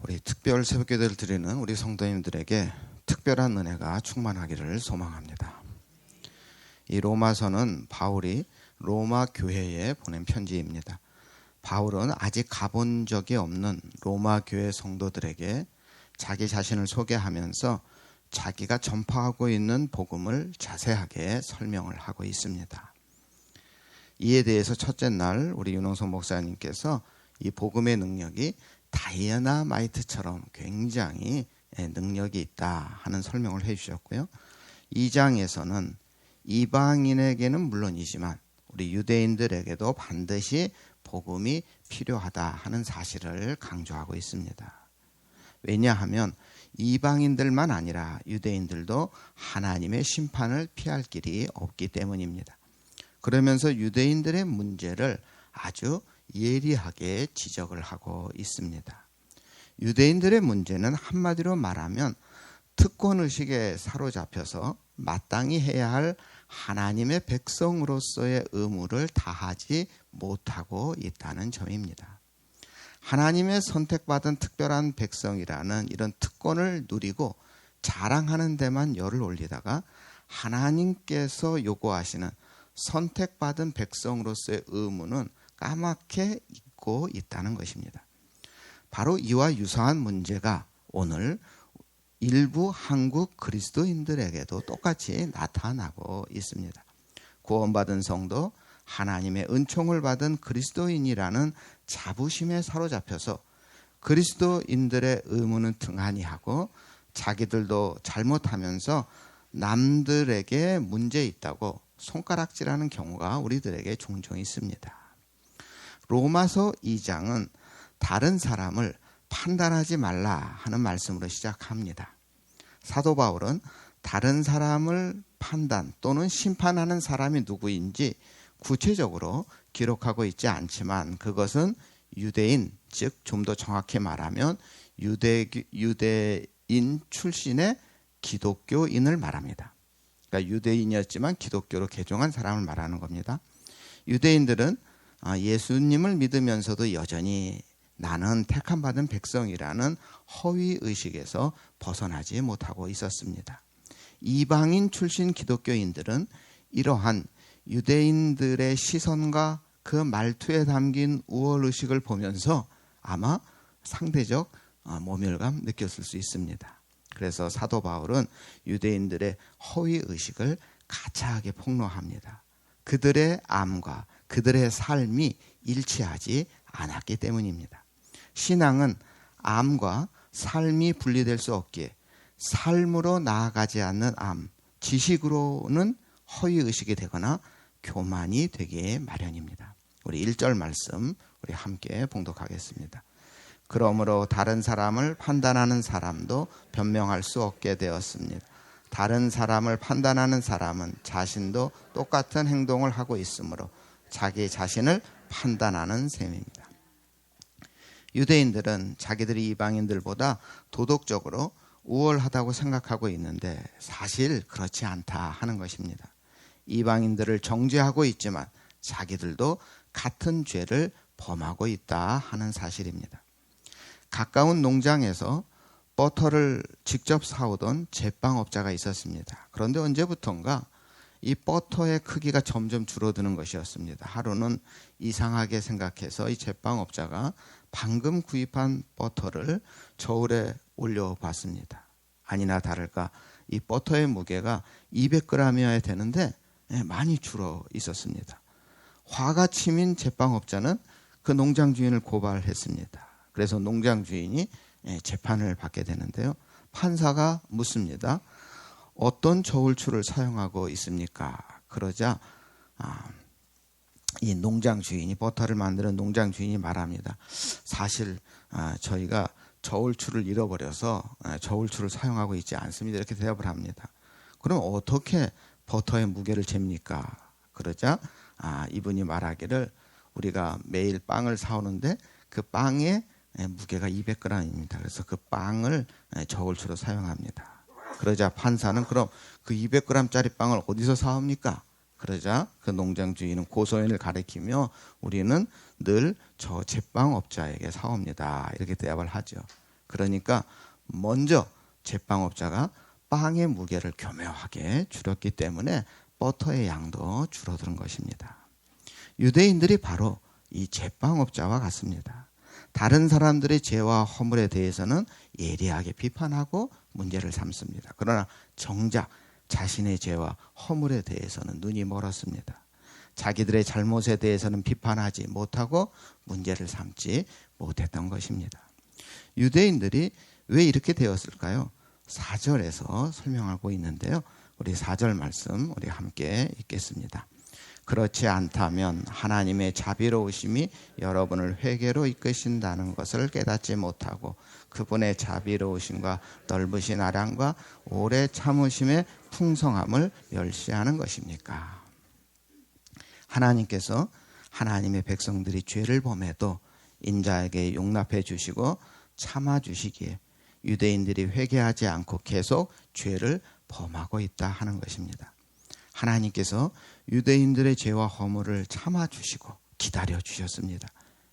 우리 특별 새벽기도를 드리는 우리 성도님들에게 특별한 은혜가 충만하기를 소망합니다. 이 로마서는 바울이 로마 교회에 보낸 편지입니다. 바울은 아직 가본 적이 없는 로마 교회 성도들에게 자기 자신을 소개하면서 자기가 전파하고 있는 복음을 자세하게 설명을 하고 있습니다. 이에 대해서 첫째 날 우리 윤홍성 목사님께서 이 복음의 능력이 다이아나마이트처럼 굉장히 능력이 있다 하는 설명을 해 주셨고요. 2장에서는 이방인에게는 물론이지만 우리 유대인들에게도 반드시 복음이 필요하다 하는 사실을 강조하고 있습니다. 왜냐하면 이방인들만 아니라 유대인들도 하나님의 심판을 피할 길이 없기 때문입니다. 그러면서 유대인들의 문제를 아주 예리하게 지적을 하고 있습니다. 유대인들의 문제는 한마디로 말하면 특권 의식에 사로잡혀서 마땅히 해야 할 하나님의 백성으로서의 의무를 다하지 못하고 있다는 점입니다. 하나님의 선택받은 특별한 백성이라는 이런 특권을 누리고 자랑하는 데만 열을 올리다가 하나님께서 요구하시는 선택받은 백성으로서의 의무는 까맣게 잊고 있다는 것입니다. 바로 이와 유사한 문제가 오늘 일부 한국 그리스도인들에게도 똑같이 나타나고 있습니다. 구원받은 성도, 하나님의 은총을 받은 그리스도인이라는 자부심에 사로잡혀서 그리스도인들의 의무는 등한히 하고 자기들도 잘못하면서 남들에게 문제 있다고 손가락질하는 경우가 우리들에게 종종 있습니다. 로마서 2장은 다른 사람을 판단하지 말라 하는 말씀으로 시작합니다. 사도 바울은 다른 사람을 판단 또는 심판하는 사람이 누구인지 구체적으로 기록하고 있지 않지만 그것은 유대인, 즉 좀 더 정확히 말하면 유대, 유대인 출신의 기독교인을 말합니다. 그러니까 유대인이었지만 기독교로 개종한 사람을 말하는 겁니다. 유대인들은 아, 예수님을 믿으면서도 여전히 나는 택함 받은 백성이라는 허위 의식에서 벗어나지 못하고 있었습니다. 이방인 출신 기독교인들은 이러한 유대인들의 시선과 그 말투에 담긴 우월 의식을 보면서 아마 상대적 어, 모멸감 느꼈을 수 있습니다. 그래서 사도 바울은 유대인들의 허위 의식을 가차하게 폭로합니다. 그들의 암과 그들의 삶이 일치하지 않았기 때문입니다. 신앙은 암과 삶이 분리될 수 없기에 삶으로 나아가지 않는 암, 지식으로는 허위 의식이 되거나 교만이 되기에 마련입니다. 우리 1절 말씀 우리 함께 봉독하겠습니다. 그러므로 다른 사람을 판단하는 사람도 변명할 수 없게 되었습니다. 다른 사람을 판단하는 사람은 자신도 똑같은 행동을 하고 있으므로 자기 자신을 판단하는 셈입니다. 유대인들은 자기들이 이방인들보다 도덕적으로 우월하다고 생각하고 있는데 사실 그렇지 않다 하는 것입니다. 이방인들을 정죄하고 있지만 자기들도 같은 죄를 범하고 있다 하는 사실입니다. 가까운 농장에서 버터를 직접 사오던 제빵업자가 있었습니다. 그런데 언제부턴가 이 버터의 크기가 점점 줄어드는 것이었습니다. 하루는 이상하게 생각해서 이 제빵업자가 방금 구입한 버터를 저울에 올려봤습니다. 아니나 다를까 이 버터의 무게가 200g이어야 되는데 예, 많이 줄어 있었습니다. 화가 치민 제빵업자는 그 농장 주인을 고발했습니다. 그래서 농장 주인이 예, 재판을 받게 되는데요. 판사가 묻습니다. 어떤 저울추를 사용하고 있습니까? 그러자 아, 이 농장 주인이 버터를 만드는 농장 주인이 말합니다. 사실 아, 저희가 저울추를 잃어버려서 아, 저울추를 사용하고 있지 않습니다. 이렇게 대답을 합니다. 그럼 어떻게 버터의 무게를 잽니까? 그러자 아, 이분이 말하기를 우리가 매일 빵을 사오는데 그 빵의 무게가 200g입니다. 그래서 그 빵을 저울추로 사용합니다. 그러자 판사는 그럼 그 200g짜리 빵을 어디서 사옵니까? 그러자 그 농장 주인은 고소인을 가리키며 우리는 늘 저 제빵업자에게 사옵니다. 이렇게 대답을 하죠. 그러니까 먼저 제빵업자가 빵의 무게를 교묘하게 줄였기 때문에 버터의 양도 줄어드는 것입니다. 유대인들이 바로 이 제빵업자와 같습니다. 다른 사람들의 죄와 허물에 대해서는 예리하게 비판하고 문제를 삼습니다. 그러나 정작 자신의 죄와 허물에 대해서는 눈이 멀었습니다. 자기들의 잘못에 대해서는 비판하지 못하고 문제를 삼지 못했던 것입니다. 유대인들이 왜 이렇게 되었을까요? 4절에서 설명하고 있는데요. 우리 4절 말씀 우리 함께 읽겠습니다. 그렇지 않다면 하나님의 자비로우심이 여러분을 회개로 이끄신다는 것을 깨닫지 못하고 그분의 자비로우심과 넓으신 아량과 오래 참으심의 풍성함을 멸시하는 것입니까? 하나님께서 하나님의 백성들이 죄를 범해도 인자에게 용납해 주시고 참아 주시기에 유대인들이 회개하지 않고 계속 죄를 범하고 있다 하는 것입니다. 하나님께서 유대인들의 죄와 허물을 참아 주시고 기다려 주셨습니다.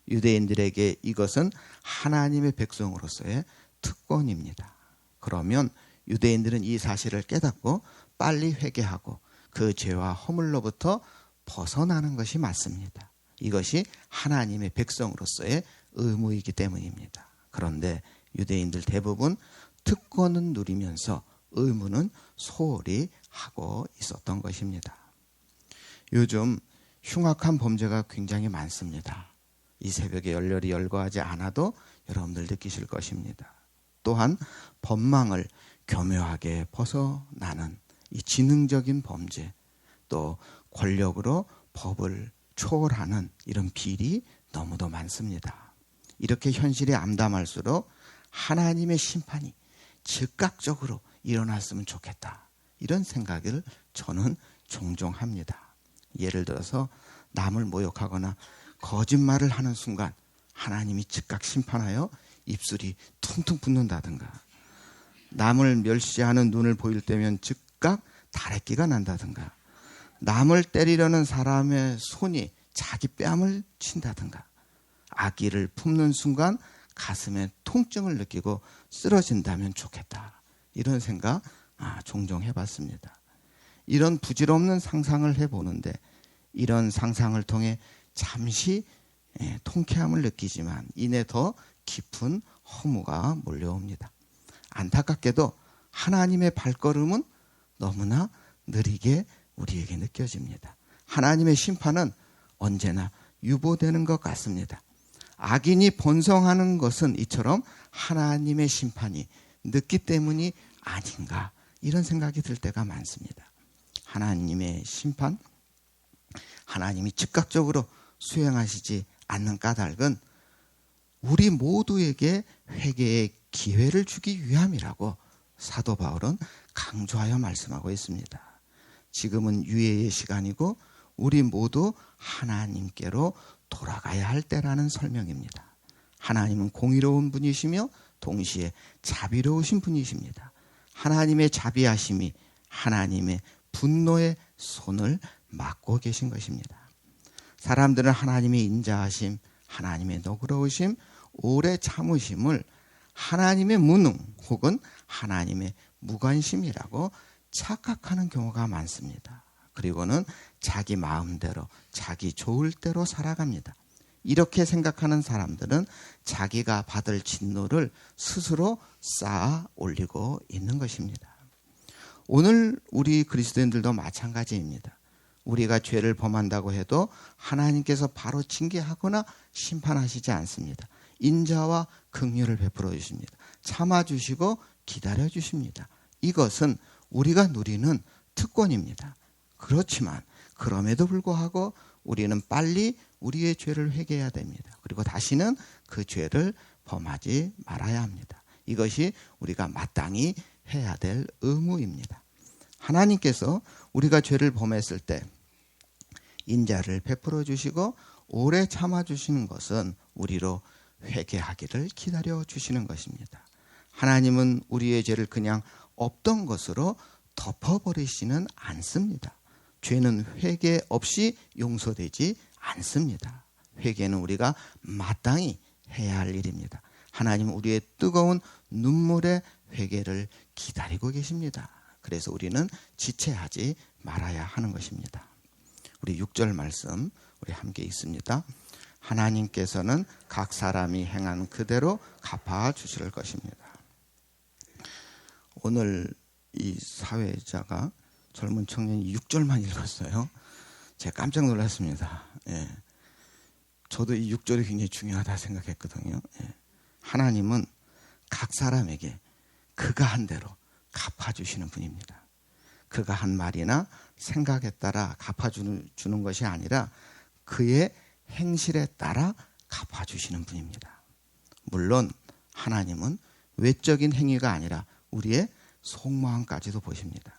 유대인들에게 이것은 하나님의 백성으로서의 특권입니다. 그러면 유대인들은 이 사실을 깨닫고 빨리 회개하고 그 죄와 허물로부터 벗어나는 것이 맞습니다. 이것이 하나님의 백성으로서의 의무이기 때문입니다. 그런데 유대인들 대부분 특권은 누리면서 의무는 소홀히 하고 있었던 것입니다. 요즘 흉악한 범죄가 굉장히 많습니다. 이 새벽에 열렬히 열거하지 않아도 여러분들 느끼실 것입니다. 또한 법망을 교묘하게 벗어나는 이 지능적인 범죄, 또 권력으로 법을 초월하는 이런 비리 너무도 많습니다. 이렇게 현실이 암담할수록 하나님의 심판이 즉각적으로 일어났으면 좋겠다. 이런 생각을 저는 종종 합니다. 예를 들어서 남을 모욕하거나 거짓말을 하는 순간 하나님이 즉각 심판하여 입술이 퉁퉁 붓는다든가 남을 멸시하는 눈을 보일 때면 즉각 다래끼가 난다든가 남을 때리려는 사람의 손이 자기 뺨을 친다든가 아기를 품는 순간 가슴에 통증을 느끼고 쓰러진다면 좋겠다. 이런 생각 아, 종종 해봤습니다. 이런 부질없는 상상을 해보는데 이런 상상을 통해 잠시 예, 통쾌함을 느끼지만 이내 더 깊은 허무가 몰려옵니다. 안타깝게도 하나님의 발걸음은 너무나 느리게 우리에게 느껴집니다. 하나님의 심판은 언제나 유보되는 것 같습니다. 악인이 번성하는 것은 이처럼 하나님의 심판이 늦기 때문이 아닌가 이런 생각이 들 때가 많습니다. 하나님의 심판, 하나님이 즉각적으로 수행하시지 않는 까닭은 우리 모두에게 회개의 기회를 주기 위함이라고 사도 바울은 강조하여 말씀하고 있습니다. 지금은 유예의 시간이고 우리 모두 하나님께로 돌아가야 할 때라는 설명입니다. 하나님은 공의로운 분이시며 동시에 자비로우신 분이십니다. 하나님의 자비하심이 하나님의 분노의 손을 막고 계신 것입니다. 사람들은 하나님의 인자하심, 하나님의 너그러우심, 오래 참으심을 하나님의 무능 혹은 하나님의 무관심이라고 착각하는 경우가 많습니다. 그리고는 자기 마음대로, 자기 좋을 대로 살아갑니다. 이렇게 생각하는 사람들은 자기가 받을 진노를 스스로 쌓아 올리고 있는 것입니다. 오늘 우리 그리스도인들도 마찬가지입니다. 우리가 죄를 범한다고 해도 하나님께서 바로 징계하거나 심판하시지 않습니다. 인자와 긍휼을 베풀어 주십니다. 참아 주시고 기다려 주십니다. 이것은 우리가 누리는 특권입니다. 그렇지만 그럼에도 불구하고 우리는 빨리 우리의 죄를 회개해야 됩니다. 그리고 다시는 그 죄를 범하지 말아야 합니다. 이것이 우리가 마땅히 해야 될 의무입니다. 하나님께서 우리가 죄를 범했을 때 인자를 베풀어 주시고 오래 참아 주시는 것은 우리로 회개하기를 기다려 주시는 것입니다. 하나님은 우리의 죄를 그냥 없던 것으로 덮어버리지는 않습니다. 죄는 회개 없이 용서되지 않습니다. 회개는 우리가 마땅히 해야 할 일입니다. 하나님은 우리의 뜨거운 눈물의 회개를 기다리고 계십니다. 그래서 우리는 지체하지 말아야 하는 것입니다. 우리 6절 말씀 우리 함께 있습니다. 하나님께서는 각 사람이 행한 그대로 갚아 주실 것입니다. 오늘 이 사회자가 젊은 청년이 6절만 읽었어요. 제가 깜짝 놀랐습니다. 예. 저도 이 6절이 굉장히 중요하다 생각했거든요. 예. 하나님은 각 사람에게 그가 한 대로 갚아주시는 분입니다. 그가 한 말이나 생각에 따라 갚아주는 주는 것이 아니라 그의 행실에 따라 갚아주시는 분입니다. 물론 하나님은 외적인 행위가 아니라 우리의 속마음까지도 보십니다.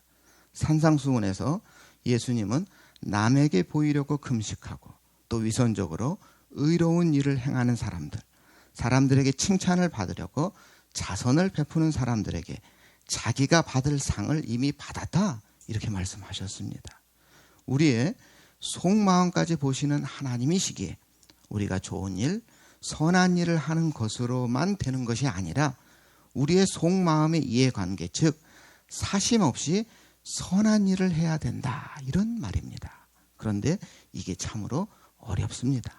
산상수훈에서 예수님은 남에게 보이려고 금식하고 또 위선적으로 의로운 일을 행하는 사람들, 사람들에게 칭찬을 받으려고 자선을 베푸는 사람들에게 자기가 받을 상을 이미 받았다. 이렇게 말씀하셨습니다. 우리의 속마음까지 보시는 하나님이시기에 우리가 좋은 일, 선한 일을 하는 것으로만 되는 것이 아니라 우리의 속마음의 이해관계, 즉, 사심 없이 선한 일을 해야 된다. 이런 말입니다. 그런데 이게 참으로 어렵습니다.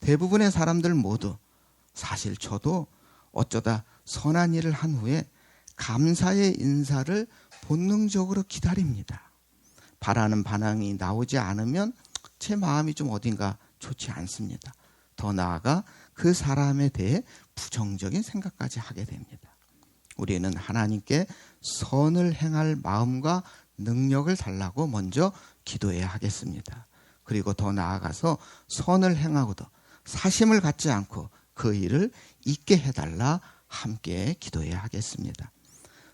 대부분의 사람들 모두 사실 저도 어쩌다 선한 일을 한 후에 감사의 인사를 본능적으로 기다립니다. 바라는 반응이 나오지 않으면 제 마음이 좀 어딘가 좋지 않습니다. 더 나아가 그 사람에 대해 부정적인 생각까지 하게 됩니다. 우리는 하나님께 선을 행할 마음과 능력을 달라고 먼저 기도해야 하겠습니다. 그리고 더 나아가서 선을 행하고도 사심을 갖지 않고 그 일을 잊게 해달라 함께 기도해야 하겠습니다.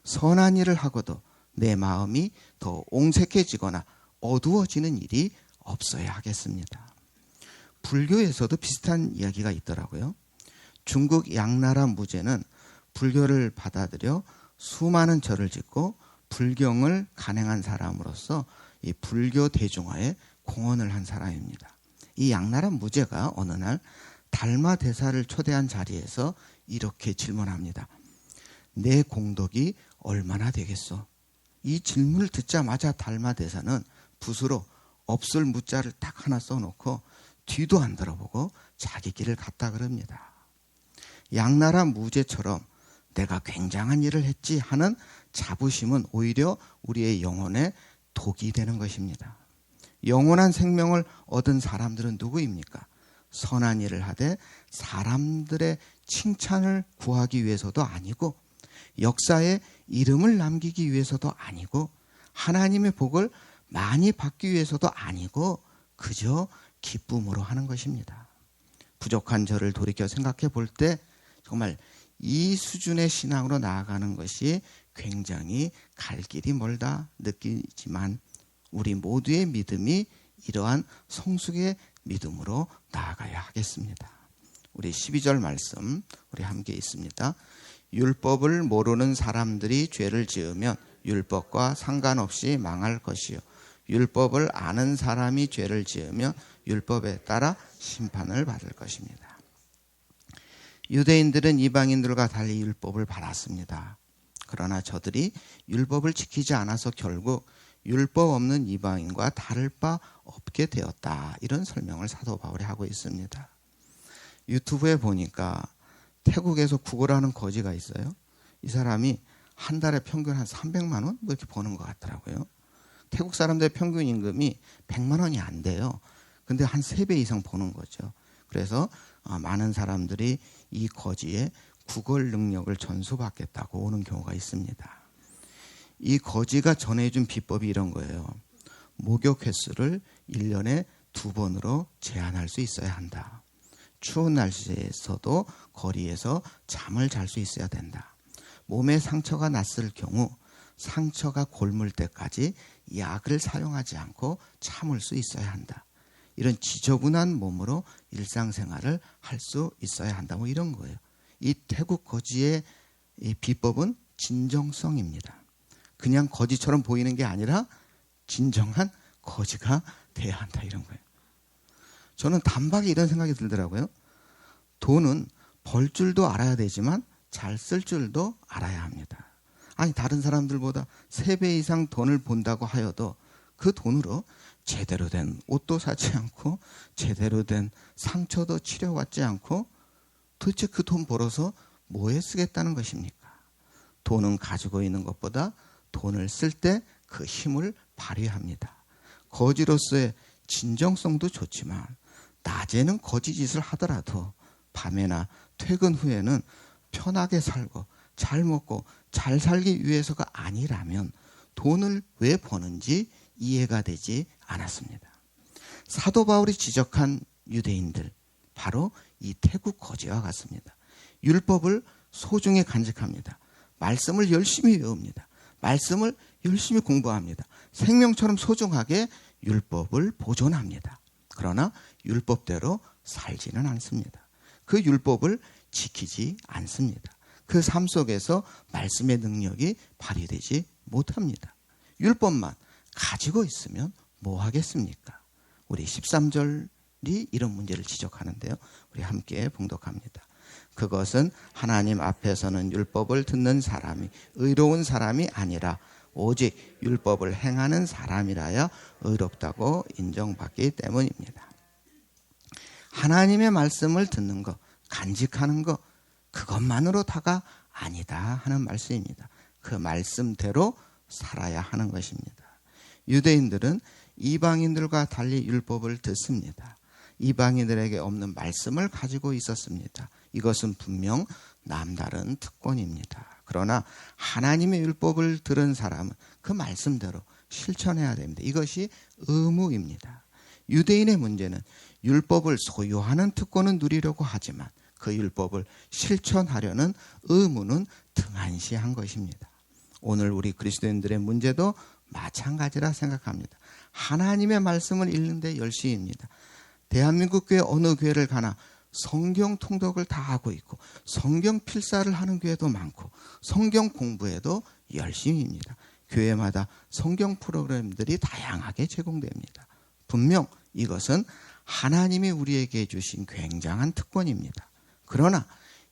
선한 일을 하고도 내 마음이 더 옹색해지거나 어두워지는 일이 없어야 하겠습니다. 불교에서도 비슷한 이야기가 있더라고요. 중국 양나라 무제는 불교를 받아들여 수많은 절을 짓고 불경을 간행한 사람으로서 이 불교 대중화에 공헌을 한 사람입니다. 이 양나라 무제가 어느 날 달마 대사를 초대한 자리에서 이렇게 질문합니다. 내 공덕이 얼마나 되겠소? 이 질문을 듣자마자 달마 대사는 붓으로 없을 무자를 딱 하나 써놓고 뒤도 안 들어보고 자기 길을 갔다 그럽니다. 양나라 무제처럼 내가 굉장한 일을 했지 하는 자부심은 오히려 우리의 영혼에 독이 되는 것입니다. 영원한 생명을 얻은 사람들은 누구입니까? 선한 일을 하되 사람들의 칭찬을 구하기 위해서도 아니고 역사에 이름을 남기기 위해서도 아니고 하나님의 복을 많이 받기 위해서도 아니고 그저 기쁨으로 하는 것입니다. 부족한 저를 돌이켜 생각해 볼 때 정말 이 수준의 신앙으로 나아가는 것이 굉장히 갈 길이 멀다 느끼지만 우리 모두의 믿음이 이러한 성숙의 믿음으로 나아가야 하겠습니다. 우리 12절 말씀 우리 함께 있습니다. 율법을 모르는 사람들이 죄를 지으면 율법과 상관없이 망할 것이요. 율법을 아는 사람이 죄를 지으면 율법에 따라 심판을 받을 것입니다. 유대인들은 이방인들과 달리 율법을 받았습니다. 그러나 저들이 율법을 지키지 않아서 결국 율법 없는 이방인과 다를 바 없게 되었다. 이런 설명을 사도 바울이 하고 있습니다. 유튜브에 보니까 태국에서 구걸하는 거지가 있어요. 이 사람이 한 달에 평균 한 300만 원? 뭐 이렇게 버는 것 같더라고요. 태국 사람들의 평균 임금이 100만 원이 안 돼요. 근데 한 3배 이상 버는 거죠. 그래서 어, 많은 사람들이 이 거지에 구걸 능력을 전수받겠다고 오는 경우가 있습니다. 이 거지가 전해준 비법이 이런 거예요. 목욕 횟수를 1년에 두 번으로 제한할 수 있어야 한다. 추운 날씨에서도 거리에서 잠을 잘 수 있어야 된다. 몸에 상처가 났을 경우 상처가 골물 때까지 약을 사용하지 않고 참을 수 있어야 한다. 이런 지저분한 몸으로 일상생활을 할 수 있어야 한다. 뭐 이런 거예요. 이 태국 거지의 이 비법은 진정성입니다. 그냥 거지처럼 보이는 게 아니라 진정한 거지가 돼야 한다 이런 거예요. 저는 단박에 이런 생각이 들더라고요. 돈은 벌 줄도 알아야 되지만 잘 쓸 줄도 알아야 합니다. 아니 다른 사람들보다 세 배 이상 돈을 본다고 하여도 그 돈으로 제대로 된 옷도 사지 않고 제대로 된 상처도 치료받지 않고 도대체 그 돈 벌어서 뭐에 쓰겠다는 것입니까? 돈은 가지고 있는 것보다 돈을 쓸 때 그 힘을 발휘합니다. 거지로서의 진정성도 좋지만 낮에는 거지짓을 하더라도 밤에나 퇴근 후에는 편하게 살고 잘 먹고 잘 살기 위해서가 아니라면 돈을 왜 버는지 이해가 되지 않았습니다. 사도 바울이 지적한 유대인들 바로 이 태국 거지와 같습니다. 율법을 소중히 간직합니다. 말씀을 열심히 외웁니다. 말씀을 열심히 공부합니다. 생명처럼 소중하게 율법을 보존합니다. 그러나 율법대로 살지는 않습니다. 그 율법을 지키지 않습니다. 그 삶 속에서 말씀의 능력이 발휘되지 못합니다. 율법만 가지고 있으면 뭐 하겠습니까? 우리 13절이 이런 문제를 지적하는데요. 우리 함께 봉독합니다. 그것은 하나님 앞에서는 율법을 듣는 사람이 의로운 사람이 아니라 오직 율법을 행하는 사람이라야 의롭다고 인정받기 때문입니다. 하나님의 말씀을 듣는 것, 간직하는 것, 그것만으로 다가 아니다 하는 말씀입니다. 그 말씀대로 살아야 하는 것입니다. 유대인들은 이방인들과 달리 율법을 듣습니다. 이방인들에게 없는 말씀을 가지고 있었습니다. 이것은 분명 남다른 특권입니다. 그러나 하나님의 율법을 들은 사람은 그 말씀대로 실천해야 됩니다. 이것이 의무입니다. 유대인의 문제는 율법을 소유하는 특권은 누리려고 하지만 그 율법을 실천하려는 의무는 등한시한 것입니다. 오늘 우리 그리스도인들의 문제도 마찬가지라 생각합니다. 하나님의 말씀을 읽는데 열심입니다. 대한민국 교회 어느 교회를 가나 성경 통독을 다 하고 있고 성경 필사를 하는 교회도 많고 성경 공부에도 열심입니다. 교회마다 성경 프로그램들이 다양하게 제공됩니다. 분명 이것은 하나님이 우리에게 주신 굉장한 특권입니다. 그러나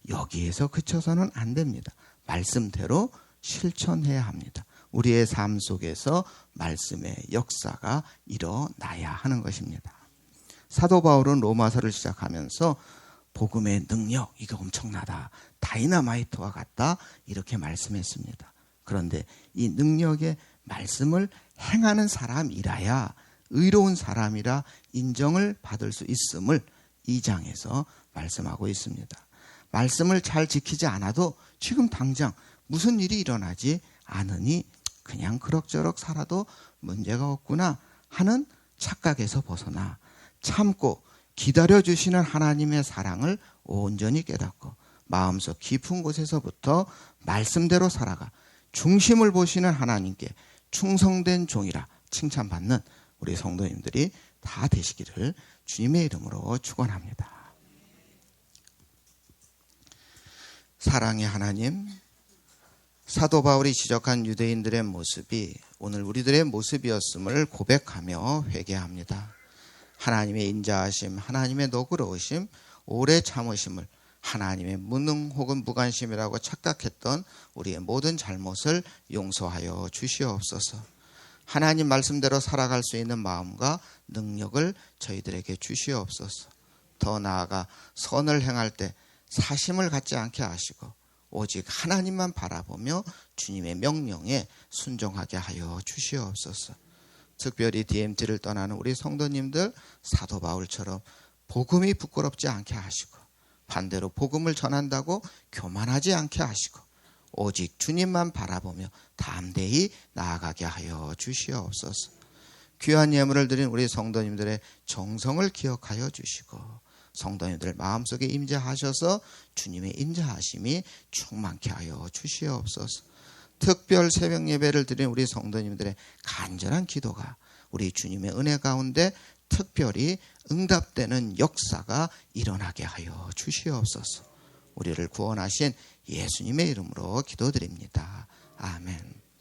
여기에서 그쳐서는 안 됩니다. 말씀대로 실천해야 합니다. 우리의 삶 속에서 말씀의 역사가 일어나야 하는 것입니다. 사도 바울은 로마서를 시작하면서 복음의 능력 이게 엄청나다. 다이나마이트와 같다. 이렇게 말씀했습니다. 그런데 이 능력의 말씀을 행하는 사람이라야 의로운 사람이라 인정을 받을 수 있음을 이 장에서 말씀하고 있습니다. 말씀을 잘 지키지 않아도 지금 당장 무슨 일이 일어나지 않으니 그냥 그럭저럭 살아도 문제가 없구나 하는 착각에서 벗어나 참고 기다려주시는 하나님의 사랑을 온전히 깨닫고 마음속 깊은 곳에서부터 말씀대로 살아가 중심을 보시는 하나님께 충성된 종이라 칭찬받는 우리 성도님들이 다 되시기를 주님의 이름으로 축원합니다. 사랑의 하나님, 사도 바울이 지적한 유대인들의 모습이 오늘 우리들의 모습이었음을 고백하며 회개합니다. 하나님의 인자하심, 하나님의 너그러우심, 오래 참으심을 하나님의 무능 혹은 무관심이라고 착각했던 우리의 모든 잘못을 용서하여 주시옵소서. 하나님 말씀대로 살아갈 수 있는 마음과 능력을 저희들에게 주시옵소서. 더 나아가 선을 행할 때 사심을 갖지 않게 하시고 오직 하나님만 바라보며 주님의 명령에 순종하게 하여 주시옵소서. 특별히 DMT를 떠나는 우리 성도님들 사도 바울처럼 복음이 부끄럽지 않게 하시고 반대로 복음을 전한다고 교만하지 않게 하시고 오직 주님만 바라보며 담대히 나아가게 하여 주시옵소서. 귀한 예물을 드린 우리 성도님들의 정성을 기억하여 주시고 성도님들 마음속에 임재하셔서 주님의 임재하심이 충만케 하여 주시옵소서. 특별 새벽 예배를 드린 우리 성도님들의 간절한 기도가 우리 주님의 은혜 가운데 특별히 응답되는 역사가 일어나게 하여 주시옵소서. 우리를 구원하신 예수님의 이름으로 기도드립니다. 아멘.